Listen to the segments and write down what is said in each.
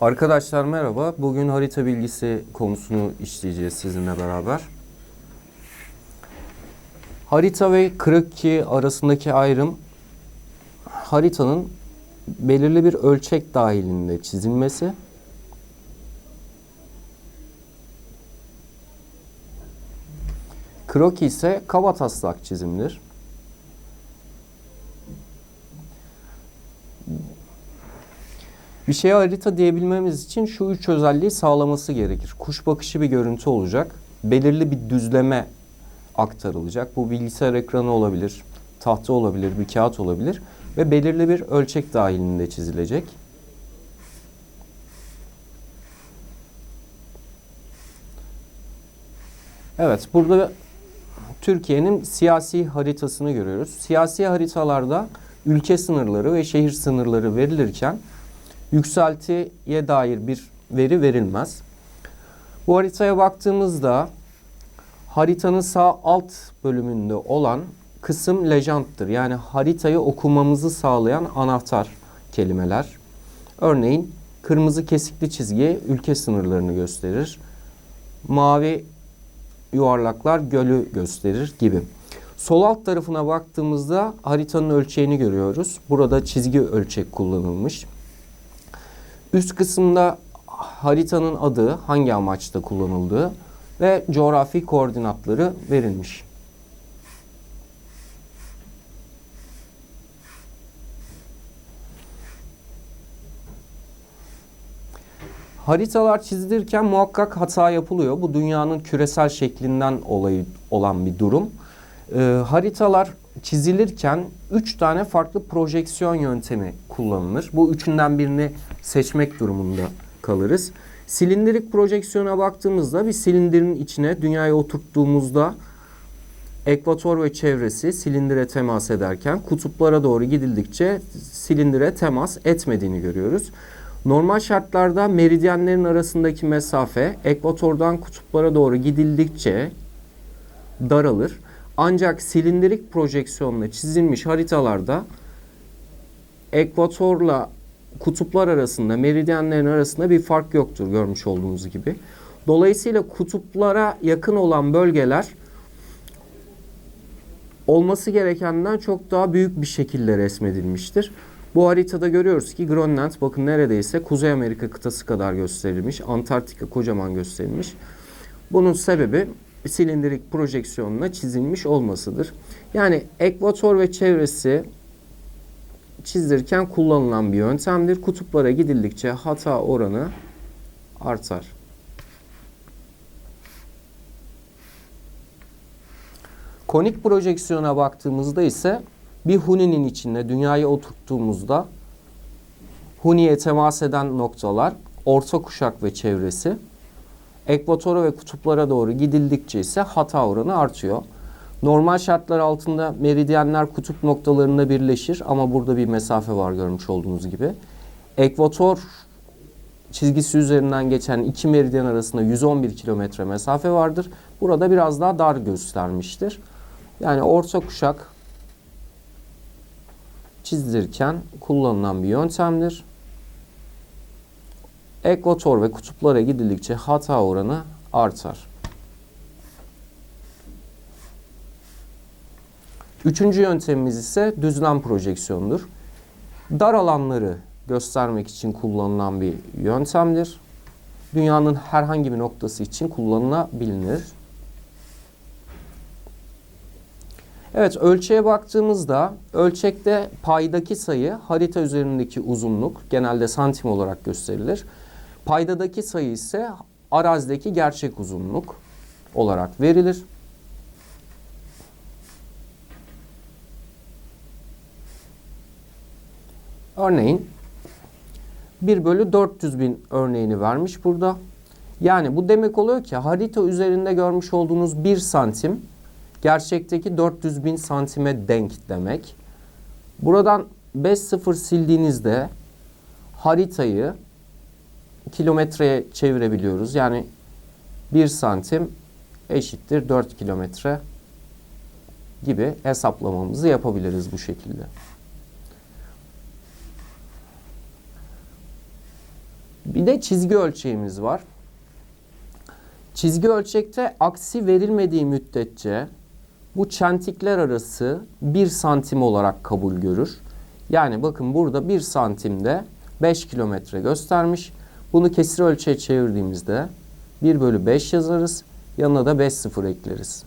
Arkadaşlar merhaba. Bugün harita bilgisi konusunu işleyeceğiz sizinle beraber. Harita ve kroki arasındaki ayrım haritanın belirli bir ölçek dahilinde çizilmesi Kroki ise kaba taslak çizimdir. Bir şeye harita diyebilmemiz için şu üç özelliği sağlaması gerekir. Kuş bakışı bir görüntü olacak. Belirli bir düzleme aktarılacak. Bu bilgisayar ekranı olabilir, tahta olabilir, bir kağıt olabilir ve belirli bir ölçek dahilinde çizilecek. Evet, burada Türkiye'nin siyasi haritasını görüyoruz. Siyasi haritalarda ülke sınırları ve şehir sınırları verilirken yükseltiye dair bir veri verilmez. Bu haritaya baktığımızda haritanın sağ alt bölümünde olan kısım lejanttır. Yani haritayı okumamızı sağlayan anahtar kelimeler. Örneğin kırmızı kesikli çizgi ülke sınırlarını gösterir. Mavi yuvarlaklar gölü gösterir gibi. Sol alt tarafına baktığımızda haritanın ölçeğini görüyoruz. Burada çizgi ölçek kullanılmış. Üst kısımda haritanın adı, hangi amaçta kullanıldığı ve coğrafi koordinatları verilmiş. Haritalar çizilirken muhakkak hata yapılıyor. Bu dünyanın küresel şeklinden olayı olan bir durum. Ee, haritalar çizilirken üç tane farklı projeksiyon yöntemi kullanılır. Bu üçünden birini seçmek durumunda kalırız. Silindirik projeksiyona baktığımızda bir silindirin içine dünyayı oturttuğumuzda ekvator ve çevresi silindire temas ederken kutuplara doğru gidildikçe silindire temas etmediğini görüyoruz. Normal şartlarda meridyenlerin arasındaki mesafe ekvatordan kutuplara doğru gidildikçe daralır. Ancak silindirik projeksiyonla çizilmiş haritalarda ekvatorla kutuplar arasında, meridyenlerin arasında bir fark yoktur görmüş olduğunuz gibi. Dolayısıyla kutuplara yakın olan bölgeler olması gerekenden çok daha büyük bir şekilde resmedilmiştir. Bu haritada görüyoruz ki Grönland bakın neredeyse Kuzey Amerika kıtası kadar gösterilmiş. Antarktika kocaman gösterilmiş. Bunun sebebi silindirik projeksiyonla çizilmiş olmasıdır. Yani ekvator ve çevresi çizdirirken kullanılan bir yöntemdir. Kutuplara gidildikçe hata oranı artar. Konik projeksiyona baktığımızda ise bir huninin içinde dünyayı oturttuğumuzda huniye temas eden noktalar orta kuşak ve çevresi ekvatora ve kutuplara doğru gidildikçe ise hata oranı artıyor. Normal şartlar altında meridyenler kutup noktalarında birleşir ama burada bir mesafe var görmüş olduğunuz gibi. Ekvator çizgisi üzerinden geçen iki meridyen arasında 111 kilometre mesafe vardır. Burada biraz daha dar göstermiştir. Yani orta kuşak çizdirirken kullanılan bir yöntemdir. Ekvator ve kutuplara gidildikçe hata oranı artar. Üçüncü yöntemimiz ise düzlem projeksiyondur. Dar alanları göstermek için kullanılan bir yöntemdir. Dünyanın herhangi bir noktası için kullanılabilir. Evet ölçeğe baktığımızda ölçekte paydaki sayı harita üzerindeki uzunluk genelde santim olarak gösterilir. Paydadaki sayı ise arazideki gerçek uzunluk olarak verilir. Örneğin 1 bölü 400 bin örneğini vermiş burada. Yani bu demek oluyor ki harita üzerinde görmüş olduğunuz 1 santim gerçekteki 400 bin santime denk demek. Buradan 5 sıfır sildiğinizde haritayı kilometreye çevirebiliyoruz. Yani 1 santim eşittir 4 kilometre gibi hesaplamamızı yapabiliriz bu şekilde. Bir de çizgi ölçeğimiz var. Çizgi ölçekte aksi verilmediği müddetçe bu çentikler arası 1 santim olarak kabul görür. Yani bakın burada 1 santimde 5 kilometre göstermiş. Bunu kesir ölçeğe çevirdiğimizde 1 bölü 5 yazarız. Yanına da 5 sıfır ekleriz.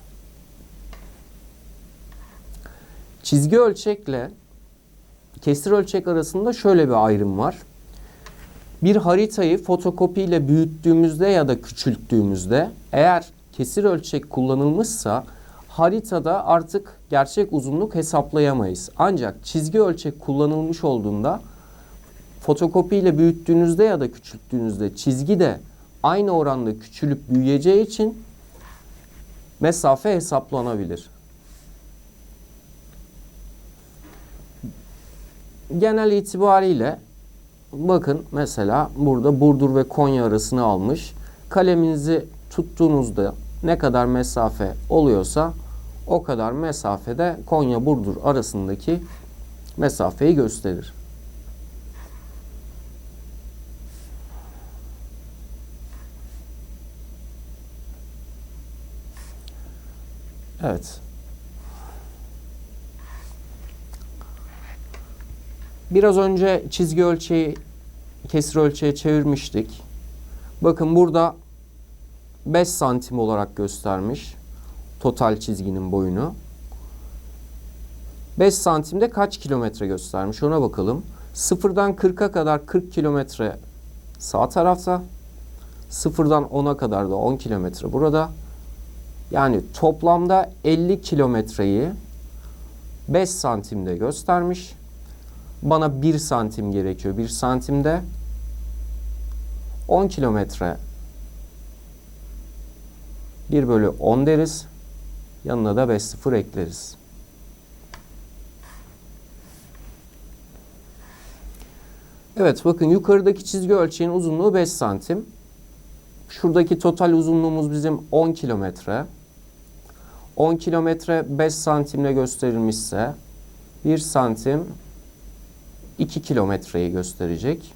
Çizgi ölçekle kesir ölçek arasında şöyle bir ayrım var. Bir haritayı fotokopiyle büyüttüğümüzde ya da küçülttüğümüzde eğer kesir ölçek kullanılmışsa haritada artık gerçek uzunluk hesaplayamayız. Ancak çizgi ölçek kullanılmış olduğunda fotokopiyle büyüttüğünüzde ya da küçülttüğünüzde çizgi de aynı oranda küçülüp büyüyeceği için mesafe hesaplanabilir. Genel itibariyle bakın mesela burada Burdur ve Konya arasını almış. Kaleminizi tuttuğunuzda ne kadar mesafe oluyorsa o kadar mesafede Konya Burdur arasındaki mesafeyi gösterir. Evet. Biraz önce çizgi ölçeği kesir ölçeğe çevirmiştik. Bakın burada 5 santim olarak göstermiş total çizginin boyunu. 5 santimde kaç kilometre göstermiş ona bakalım. Sıfırdan 40'a kadar 40 kilometre sağ tarafta. Sıfırdan 10'a kadar da 10 kilometre burada. Yani toplamda 50 kilometreyi 5 santimde göstermiş. Bana 1 santim gerekiyor. 1 santimde 10 kilometre 1 bölü 10 deriz. Yanına da 5 sıfır ekleriz. Evet bakın yukarıdaki çizgi ölçeğin uzunluğu 5 santim. Şuradaki total uzunluğumuz bizim 10 kilometre. 10 kilometre 5 santimle gösterilmişse 1 santim 2 kilometreyi gösterecek.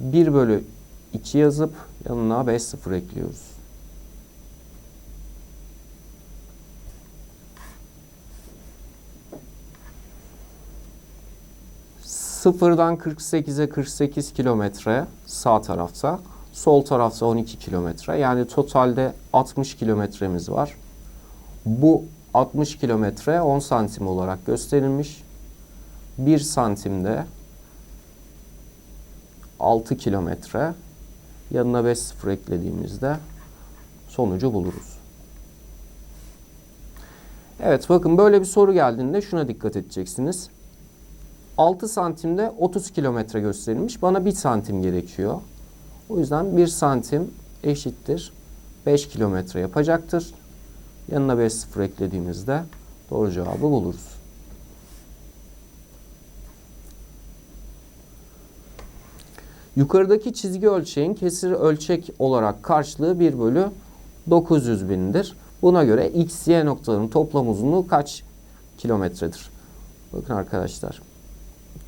1 bölü 2 yazıp yanına 5 sıfır ekliyoruz. Sıfırdan 48'e 48 kilometre sağ tarafta, sol tarafta 12 kilometre. Yani totalde 60 kilometremiz var. Bu 60 kilometre 10 santim olarak gösterilmiş. 1 santimde 6 kilometre yanına 5 sıfır eklediğimizde sonucu buluruz. Evet bakın böyle bir soru geldiğinde şuna dikkat edeceksiniz. 6 santimde 30 kilometre gösterilmiş. Bana 1 santim gerekiyor. O yüzden 1 santim eşittir 5 kilometre yapacaktır. Yanına 5 sıfır eklediğimizde doğru cevabı buluruz. Yukarıdaki çizgi ölçeğin kesir ölçek olarak karşılığı 1 bölü 900 bindir. Buna göre x, y noktalarının toplam uzunluğu kaç kilometredir? Bakın arkadaşlar.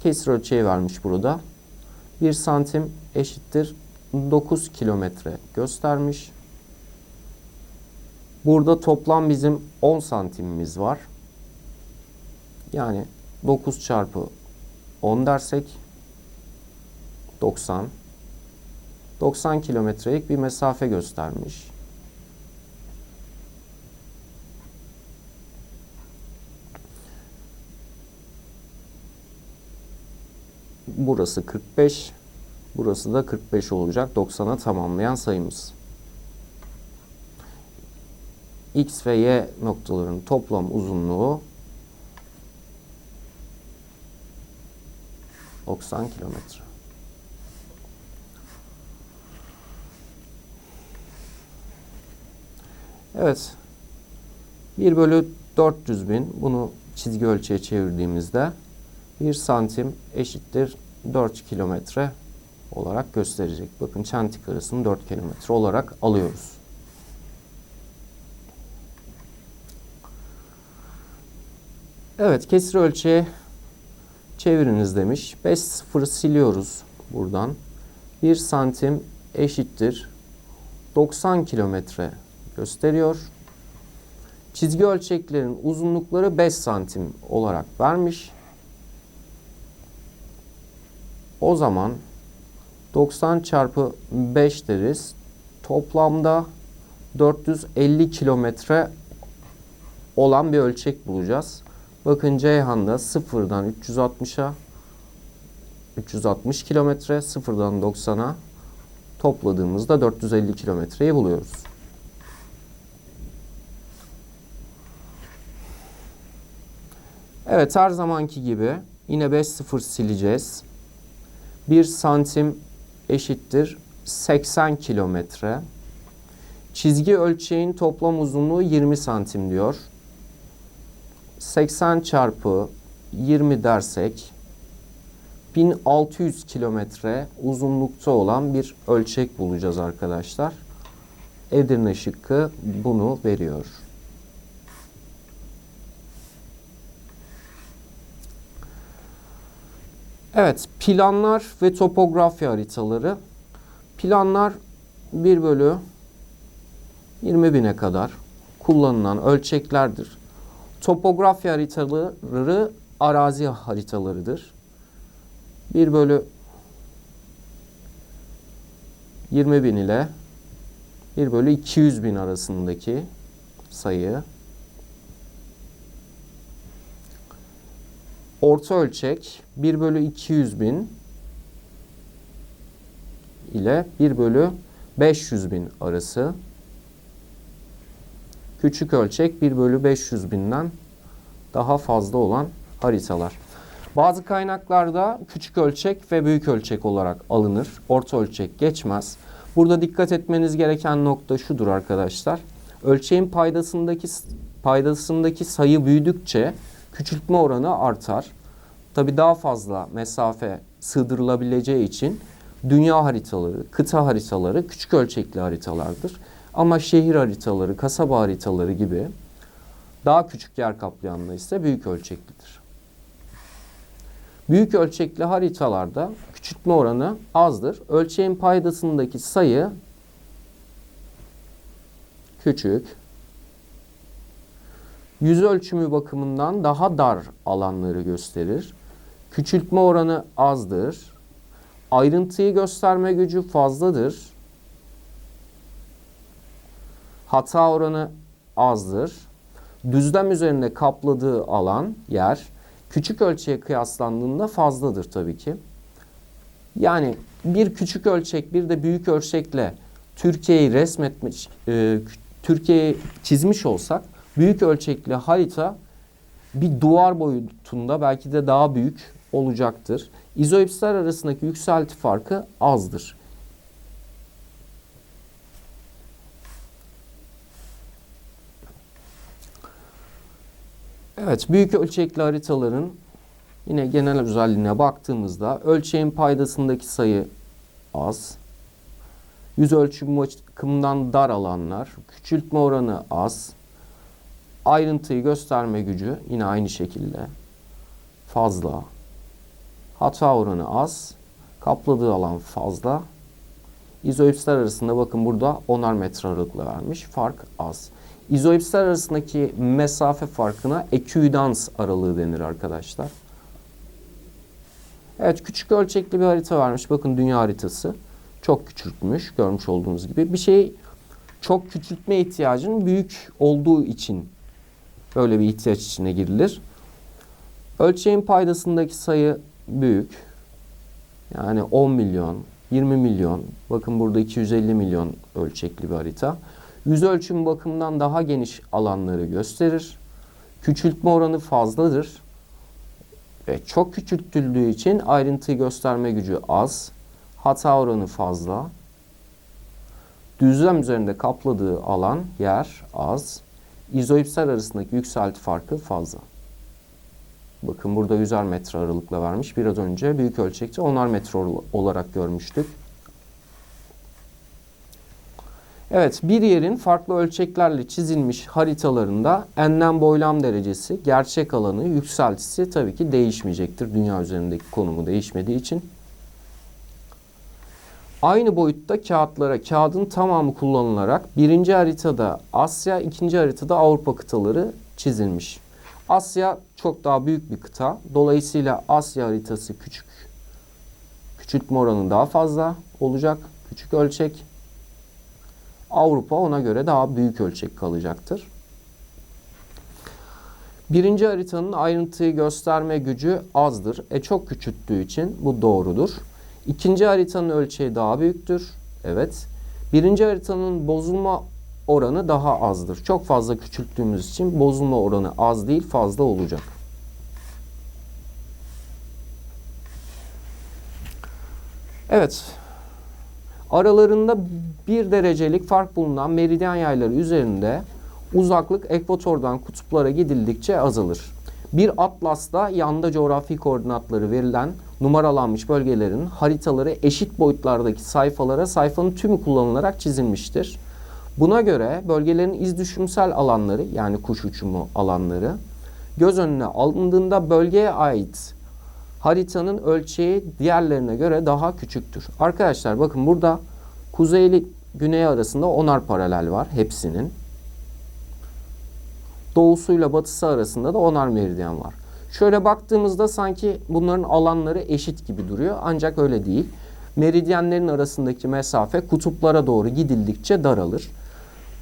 Kesir ölçeği vermiş burada. 1 santim eşittir 9 kilometre göstermiş. Burada toplam bizim 10 santimimiz var. Yani 9 çarpı 10 dersek 90 90 kilometrelik bir mesafe göstermiş. Burası 45. Burası da 45 olacak. 90'a tamamlayan sayımız. X ve Y noktaların toplam uzunluğu 90 kilometre. Evet. 1 bölü 400 bin bunu çizgi ölçüye çevirdiğimizde 1 santim eşittir 4 kilometre olarak gösterecek. Bakın çentik arasını 4 kilometre olarak alıyoruz. Evet kesir ölçeğe çeviriniz demiş. 5 sıfırı siliyoruz. buradan. 1 santim eşittir 90 kilometre gösteriyor. Çizgi ölçeklerin uzunlukları 5 santim olarak vermiş. O zaman 90 çarpı 5 deriz. Toplamda 450 kilometre olan bir ölçek bulacağız. Bakın Ceyhan'da sıfırdan 360'a 360 kilometre sıfırdan 90'a topladığımızda 450 kilometreyi buluyoruz. Evet her zamanki gibi yine 5 sıfır sileceğiz. 1 santim eşittir 80 kilometre. Çizgi ölçeğin toplam uzunluğu 20 santim diyor. 80 çarpı 20 dersek 1600 kilometre uzunlukta olan bir ölçek bulacağız arkadaşlar. Edirne şıkkı bunu veriyor. Evet, planlar ve topografya haritaları. Planlar 1 bölü 20 bine kadar kullanılan ölçeklerdir. Topografya haritaları arazi haritalarıdır. 1 bölü 20 bin ile 1 bölü 200 bin arasındaki sayı orta ölçek 1 bölü 200 bin ile 1 bölü 500 bin arası. Küçük ölçek 1 bölü 500 binden daha fazla olan haritalar. Bazı kaynaklarda küçük ölçek ve büyük ölçek olarak alınır. Orta ölçek geçmez. Burada dikkat etmeniz gereken nokta şudur arkadaşlar. Ölçeğin paydasındaki paydasındaki sayı büyüdükçe küçültme oranı artar. Tabi daha fazla mesafe sığdırılabileceği için dünya haritaları, kıta haritaları küçük ölçekli haritalardır. Ama şehir haritaları, kasaba haritaları gibi daha küçük yer kaplayanlar ise büyük ölçeklidir. Büyük ölçekli haritalarda küçültme oranı azdır. Ölçeğin paydasındaki sayı küçük. Yüz ölçümü bakımından daha dar alanları gösterir. Küçültme oranı azdır. Ayrıntıyı gösterme gücü fazladır. Hata oranı azdır. Düzlem üzerinde kapladığı alan, yer küçük ölçeğe kıyaslandığında fazladır tabii ki. Yani bir küçük ölçek bir de büyük ölçekle Türkiye'yi resmetmiş, e, Türkiye'yi çizmiş olsak büyük ölçekli harita bir duvar boyutunda belki de daha büyük olacaktır. İzoipsler arasındaki yükselti farkı azdır. Evet, büyük ölçekli haritaların yine genel özelliğine baktığımızda ölçeğin paydasındaki sayı az. Yüz ölçüm bakımından dar alanlar, küçültme oranı az. Ayrıntıyı gösterme gücü yine aynı şekilde fazla. Hata oranı az. Kapladığı alan fazla. İzoipsler arasında bakın burada 10'ar metre aralıkla vermiş. Fark az. İzoipsler arasındaki mesafe farkına eküidans aralığı denir arkadaşlar. Evet küçük ölçekli bir harita vermiş. Bakın dünya haritası. Çok küçültmüş görmüş olduğunuz gibi. Bir şey çok küçültme ihtiyacının büyük olduğu için böyle bir ihtiyaç içine girilir. Ölçeğin paydasındaki sayı büyük. Yani 10 milyon, 20 milyon. Bakın burada 250 milyon ölçekli bir harita. Yüz ölçüm bakımından daha geniş alanları gösterir. Küçültme oranı fazladır. Ve çok küçültüldüğü için ayrıntıyı gösterme gücü az. Hata oranı fazla. Düzlem üzerinde kapladığı alan, yer az. İzoipsler arasındaki yükselti farkı fazla. Bakın burada 100'er metre aralıkla vermiş. Biraz önce büyük ölçekte 10'ar metre olarak görmüştük. Evet, bir yerin farklı ölçeklerle çizilmiş haritalarında enlem boylam derecesi, gerçek alanı, yükseltisi tabii ki değişmeyecektir. Dünya üzerindeki konumu değişmediği için. Aynı boyutta kağıtlara kağıdın tamamı kullanılarak birinci haritada Asya, ikinci haritada Avrupa kıtaları çizilmiş. Asya çok daha büyük bir kıta. Dolayısıyla Asya haritası küçük. Küçültme oranı daha fazla olacak. Küçük ölçek. Avrupa ona göre daha büyük ölçek kalacaktır. Birinci haritanın ayrıntıyı gösterme gücü azdır. E çok küçülttüğü için bu doğrudur. İkinci haritanın ölçeği daha büyüktür. Evet. Birinci haritanın bozulma oranı daha azdır. Çok fazla küçülttüğümüz için bozulma oranı az değil fazla olacak. Evet. Aralarında bir derecelik fark bulunan meridyen yayları üzerinde uzaklık ekvatordan kutuplara gidildikçe azalır. Bir atlasla yanda coğrafi koordinatları verilen numaralanmış bölgelerin haritaları eşit boyutlardaki sayfalara sayfanın tümü kullanılarak çizilmiştir. Buna göre bölgelerin iz düşümsel alanları yani kuş uçumu alanları göz önüne alındığında bölgeye ait haritanın ölçeği diğerlerine göre daha küçüktür. Arkadaşlar bakın burada kuzey ile güney arasında onar paralel var hepsinin. Doğusuyla batısı arasında da onar meridyen var. Şöyle baktığımızda sanki bunların alanları eşit gibi duruyor ancak öyle değil. Meridyenlerin arasındaki mesafe kutuplara doğru gidildikçe daralır.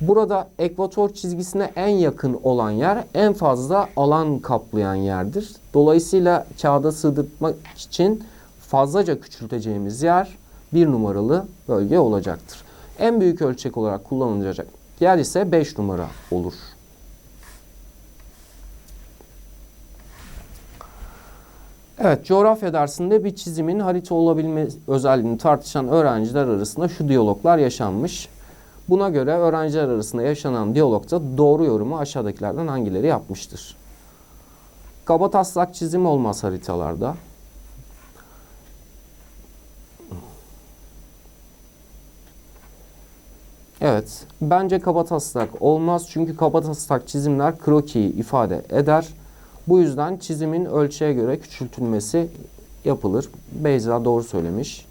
Burada ekvator çizgisine en yakın olan yer en fazla alan kaplayan yerdir. Dolayısıyla kağıda sığdırmak için fazlaca küçülteceğimiz yer bir numaralı bölge olacaktır. En büyük ölçek olarak kullanılacak yer ise 5 numara olur. Evet, coğrafya dersinde bir çizimin harita olabilme özelliğini tartışan öğrenciler arasında şu diyaloglar yaşanmış. Buna göre öğrenciler arasında yaşanan diyalogta doğru yorumu aşağıdakilerden hangileri yapmıştır? Kaba taslak çizim olmaz haritalarda. Evet, bence kaba taslak olmaz çünkü kaba taslak çizimler krokiyi ifade eder. Bu yüzden çizimin ölçüye göre küçültülmesi yapılır. Beyza doğru söylemiş.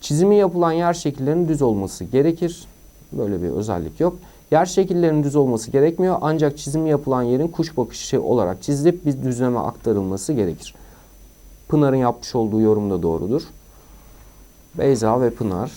Çizimi yapılan yer şekillerinin düz olması gerekir. Böyle bir özellik yok. Yer şekillerinin düz olması gerekmiyor ancak çizimi yapılan yerin kuş bakışı olarak çizilip bir düzleme aktarılması gerekir. Pınar'ın yapmış olduğu yorum da doğrudur. Beyza ve Pınar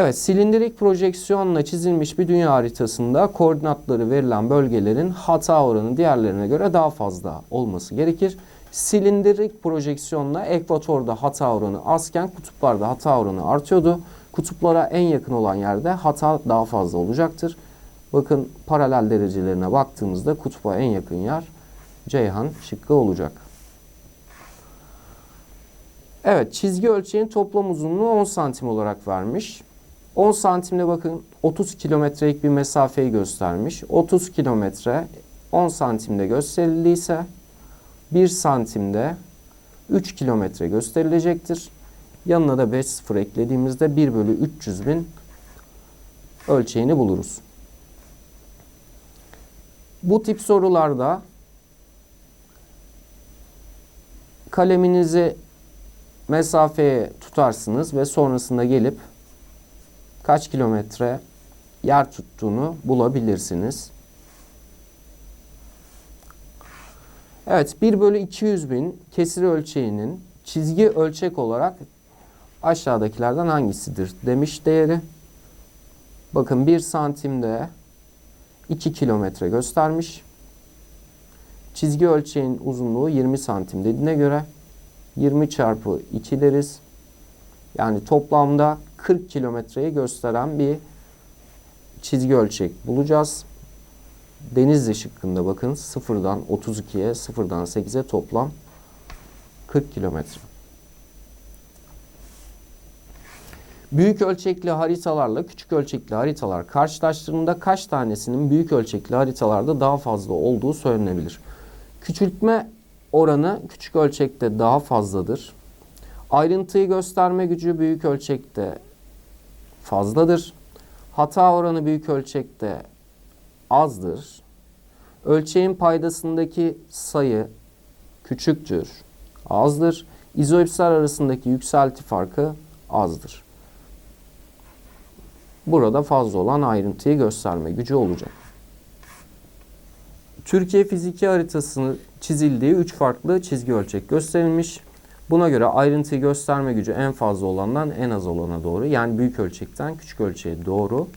Evet, silindirik projeksiyonla çizilmiş bir dünya haritasında koordinatları verilen bölgelerin hata oranı diğerlerine göre daha fazla olması gerekir. Silindirik projeksiyonla ekvatorda hata oranı azken kutuplarda hata oranı artıyordu. Kutuplara en yakın olan yerde hata daha fazla olacaktır. Bakın paralel derecelerine baktığımızda kutupa en yakın yer Ceyhan şıkkı olacak. Evet çizgi ölçeğin toplam uzunluğu 10 santim olarak vermiş. 10 santimde bakın 30 kilometrelik bir mesafeyi göstermiş. 30 kilometre 10 santimde gösterildiyse 1 santimde 3 kilometre gösterilecektir. Yanına da 5 sıfır eklediğimizde 1 bölü 300 bin ölçeğini buluruz. Bu tip sorularda kaleminizi mesafeye tutarsınız ve sonrasında gelip kaç kilometre yer tuttuğunu bulabilirsiniz. Evet 1 bölü 200 bin kesir ölçeğinin çizgi ölçek olarak aşağıdakilerden hangisidir demiş değeri. Bakın 1 santimde 2 kilometre göstermiş. Çizgi ölçeğin uzunluğu 20 santim dediğine göre 20 çarpı 2 deriz. Yani toplamda 40 kilometreyi gösteren bir çizgi ölçek bulacağız. Denizli şıkkında bakın sıfırdan 32'ye sıfırdan 8'e toplam 40 kilometre. Büyük ölçekli haritalarla küçük ölçekli haritalar karşılaştırıldığında kaç tanesinin büyük ölçekli haritalarda daha fazla olduğu söylenebilir. Küçültme oranı küçük ölçekte daha fazladır. Ayrıntıyı gösterme gücü büyük ölçekte fazladır. Hata oranı büyük ölçekte azdır. Ölçeğin paydasındaki sayı küçüktür, azdır. İzoipsler arasındaki yükselti farkı azdır. Burada fazla olan ayrıntıyı gösterme gücü olacak. Türkiye fiziki haritasını çizildiği 3 farklı çizgi ölçek gösterilmiş. Buna göre ayrıntıyı gösterme gücü en fazla olandan en az olana doğru yani büyük ölçekten küçük ölçeğe doğru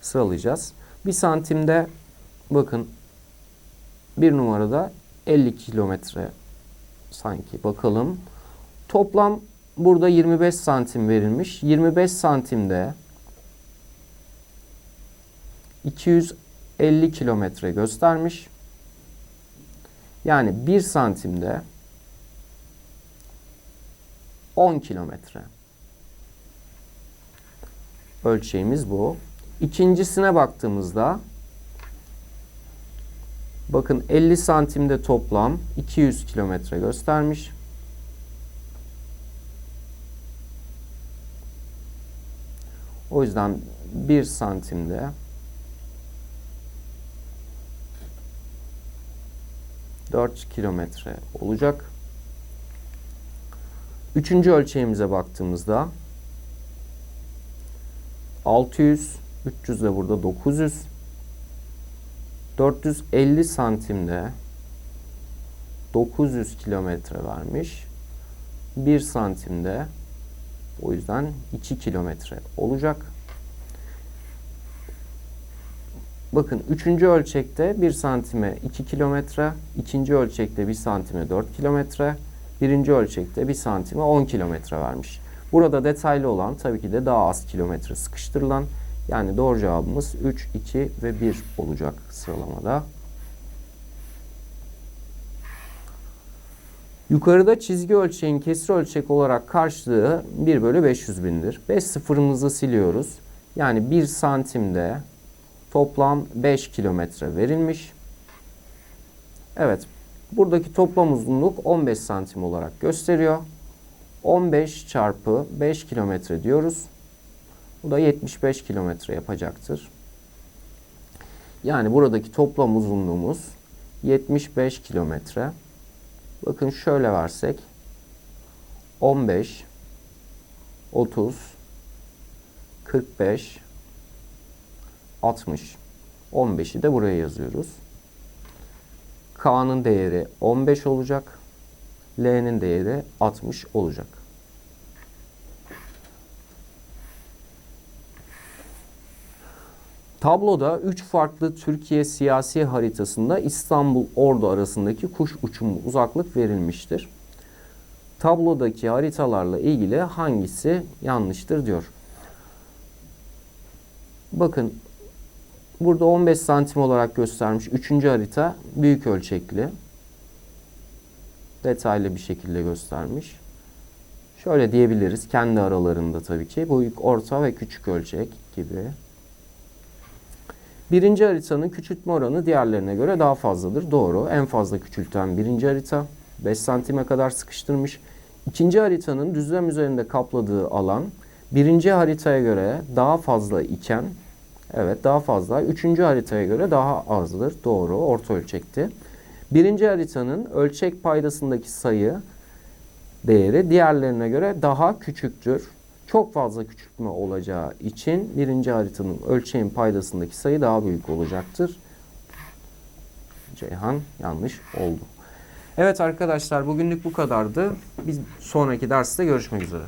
sıralayacağız. Bir santimde bakın bir numarada 50 kilometre sanki bakalım. Toplam burada 25 santim verilmiş. 25 santimde 250 kilometre göstermiş. Yani 1 santimde 10 kilometre. Ölçeğimiz bu. İkincisine baktığımızda bakın 50 santimde toplam 200 kilometre göstermiş. O yüzden 1 santimde dört kilometre olacak. Üçüncü ölçeğimize baktığımızda 600, 300 de burada 900. 450 santimde 900 kilometre vermiş. 1 santimde o yüzden 2 kilometre olacak. Bakın üçüncü ölçekte 1 santime 2 kilometre, ikinci ölçekte 1 santime 4 kilometre, birinci ölçekte 1 santime 10 kilometre vermiş. Burada detaylı olan tabii ki de daha az kilometre sıkıştırılan yani doğru cevabımız 3, 2 ve 1 olacak sıralamada. Yukarıda çizgi ölçeğin kesir ölçek olarak karşılığı 1 bölü 500 bindir. 5 sıfırımızı siliyoruz. Yani 1 santimde toplam 5 kilometre verilmiş. Evet, buradaki toplam uzunluk 15 santim olarak gösteriyor. 15 çarpı 5 kilometre diyoruz. Bu da 75 kilometre yapacaktır. Yani buradaki toplam uzunluğumuz 75 kilometre. Bakın şöyle versek 15 30 45 60 15'i de buraya yazıyoruz. K'nın değeri 15 olacak. L'nin değeri 60 olacak. Tabloda 3 farklı Türkiye siyasi haritasında İstanbul Ordu arasındaki kuş uçumu uzaklık verilmiştir. Tablodaki haritalarla ilgili hangisi yanlıştır diyor. Bakın burada 15 santim olarak göstermiş. Üçüncü harita büyük ölçekli. Detaylı bir şekilde göstermiş. Şöyle diyebiliriz kendi aralarında tabii ki. Büyük, orta ve küçük ölçek gibi. Birinci haritanın küçültme oranı diğerlerine göre daha fazladır. Doğru. En fazla küçülten birinci harita. 5 santime kadar sıkıştırmış. İkinci haritanın düzlem üzerinde kapladığı alan birinci haritaya göre daha fazla iken evet daha fazla. Üçüncü haritaya göre daha azdır. Doğru. Orta ölçekti. Birinci haritanın ölçek paydasındaki sayı değeri diğerlerine göre daha küçüktür. Çok fazla küçültme olacağı için birinci haritanın ölçeğin paydasındaki sayı daha büyük olacaktır. Ceyhan yanlış oldu. Evet arkadaşlar bugünlük bu kadardı. Biz sonraki derste görüşmek üzere.